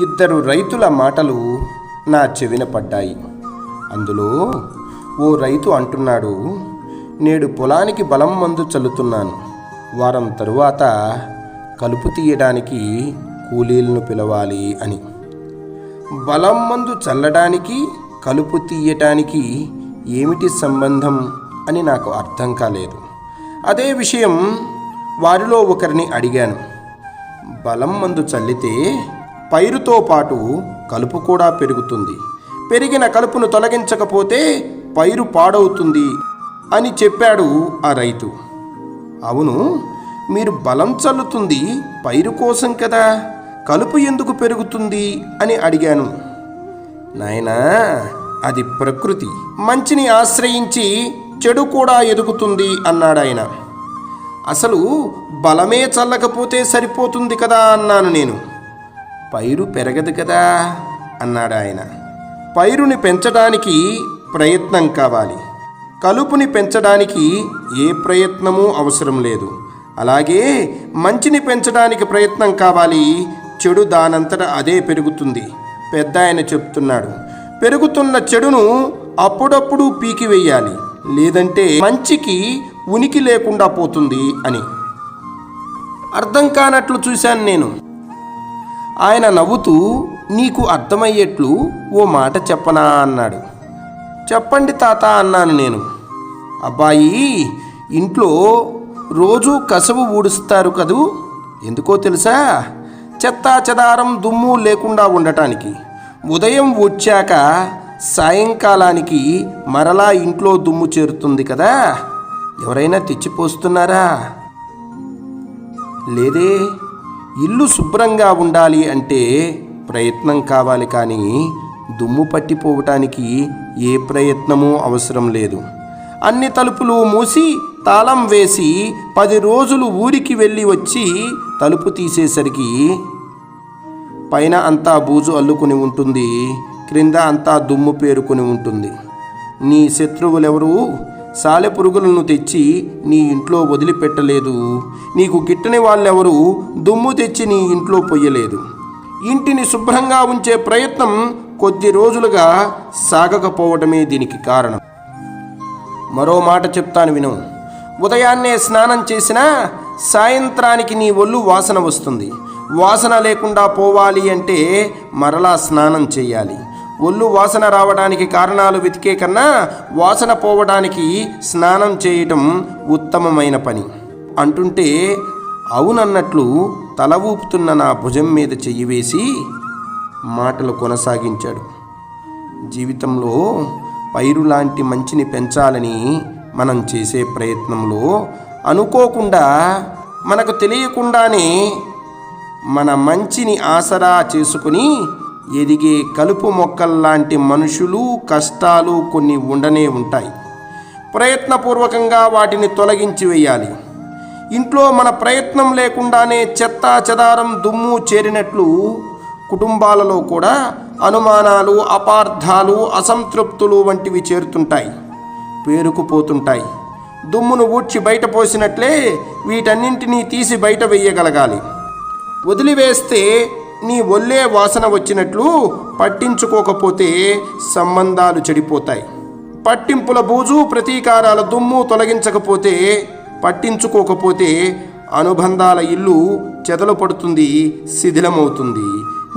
ఇద్దరు రైతుల మాటలు నా చెవిన పడ్డాయి. అందులో ఓ రైతు అంటున్నాడు నేడు పొలానికి బలం మందు చల్లుతున్నాను. వారం తరువాత కలుపు తీయడానికి కూలీలను పిలవాలి అని. బలం మందు చల్లడానికి కలుపు తీయటానికి ఏమిటి సంబంధం అని నాకు అర్థం కాలేదు. అదే విషయం వారిలో ఒకరిని అడిగాను. బలం మందు చల్లితే పైరుతో పాటు కలుపు కూడా పెరుగుతుంది. పెరిగిన కలుపును తొలగించకపోతే పైరు పాడవుతుంది అని చెప్పాడు ఆ రైతు. అవును మీరు బలం చల్లుతుంది పైరు కోసం కదా కలుపు ఎందుకు పెరుగుతుంది అని అడిగాను. నాయనా అది ప్రకృతి. మంచిని ఆశ్రయించి చెడు కూడా ఎదుగుతుంది అన్నాడాయన అసలు బలమే చల్లకపోతే సరిపోతుంది కదా అన్నాను నేను. పైరు పెరగదు కదా? అన్నాడు ఆయన. పైరుని పెంచడానికి ప్రయత్నం కావాలి. కలుపుని పెంచడానికి ఏ ప్రయత్నమూ అవసరం లేదు. అలాగే మంచిని పెంచడానికి ప్రయత్నం కావాలి. చెడు దానంతట అదే పెరుగుతుంది. పెద్ద ఆయన చెప్తున్నాడు. పెరుగుతున్న చెడును అప్పుడప్పుడు పీకివేయాలి లేదంటే మంచికి ఉనికి లేకుండా పోతుంది అని. అర్థం కానట్లు చూశాను నేను. ఆయన నవ్వుతూ నీకు అర్థమయ్యేట్లు ఓ మాట చెప్పనా? అన్నాడు. చెప్పండి తాత అన్నాను నేను. అబ్బాయి ఇంట్లో రోజు కసవు ఊడుస్తారు కదూ? ఎందుకో తెలుసా? చెత్తా చెదారం దుమ్ము లేకుండా ఉండటానికి. ఉదయం వచ్చాక సాయంకాలానికి మరలా ఇంట్లో దుమ్ము చేరుతుంది కదా? ఎవరైనా తెచ్చిపోస్తున్నారా? లేదే ఇల్లు శుభ్రంగా ఉండాలి అంటే ప్రయత్నం కావాలి కానీ దుమ్ము పట్టిపోవటానికి ఏ ప్రయత్నమూ అవసరం లేదు. అన్ని తలుపులు మూసి తాళం వేసి పది రోజులు ఊరికి వెళ్ళి వచ్చి తలుపు తీసేసరికి పైన అంతా బూజు అల్లుకుని ఉంటుంది క్రింద అంతా దుమ్ము పేరుకుని ఉంటుంది. నీ శత్రువులెవరూ? సాలెపురుగులను తెచ్చి నీ ఇంట్లో వదిలిపెట్టలేదు. నీకు గిట్టని వాళ్ళెవరూ దుమ్ము తెచ్చి నీ ఇంట్లో పొయ్యలేదు. ఇంటిని శుభ్రంగా ఉంచే ప్రయత్నం కొద్ది రోజులుగా సాగకపోవడమే దీనికి కారణం. మరో మాట చెప్తాను విను. ఉదయాన్నే స్నానం చేసినా సాయంత్రానికి నీ ఒళ్ళు వాసన వస్తుంది. వాసన లేకుండా పోవాలి అంటే మరలా స్నానం చేయాలి. ఒళ్ళు వాసన రావడానికి కారణాలు వెతికే కన్నా వాసన పోవడానికి స్నానం చేయటం ఉత్తమమైన పని. అంటుంటే అవునన్నట్లు తల ఊపుతున్న నా భుజం మీద చెయ్యి వేసి మాటలు కొనసాగించాడు. జీవితంలో పైరు లాంటి మంచిని పెంచాలని మనం చేసే ప్రయత్నంలో అనుకోకుండా మనకు తెలియకుండానే మన మంచిని ఆసరా చేసుకుని ఎదిగే కలుపు మొక్కల్లాంటి మనుషులు కష్టాలు కొన్ని ఉండనే ఉంటాయి. ప్రయత్నపూర్వకంగా వాటిని తొలగించి వేయాలి. ఇంట్లో మన ప్రయత్నం లేకుండానే చెత్త చెదారం దుమ్ము చేరినట్లు కుటుంబాలలో కూడా అనుమానాలు అపార్థాలు అసంతృప్తులు వంటివి చేరుతుంటాయి పేరుకుపోతుంటాయి. దుమ్మును ఊడ్చి బయట పోసినట్లే వీటన్నింటినీ తీసి బయట వెయ్యగలగాలి వదిలివేస్తే నీ ఒళ్ళే వాసన వచ్చినట్లు పట్టించుకోకపోతే సంబంధాలు చెడిపోతాయి. పట్టింపుల బూజు ప్రతీకారాల దుమ్ము తొలగించకపోతే పట్టించుకోకపోతే అనుబంధాల ఇల్లు చెదలు పడుతుంది శిథిలమవుతుంది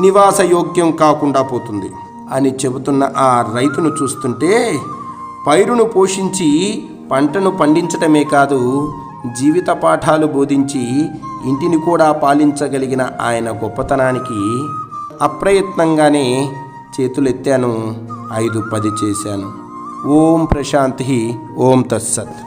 నివాస యోగ్యం కాకుండా పోతుంది. అని చెబుతున్న ఆ రైతును చూస్తుంటే పైరును పోషించి పంటను పండించటమే కాదు జీవిత పాఠాలు బోధించి ఇంటిని కూడా పాలించగలిగిన ఆయన గొప్పతనానికి అప్రయత్నంగానే చేతులెత్తాను ఐదు పది చేశాను. ఓం ప్రశాంతి ఓం తత్సత్.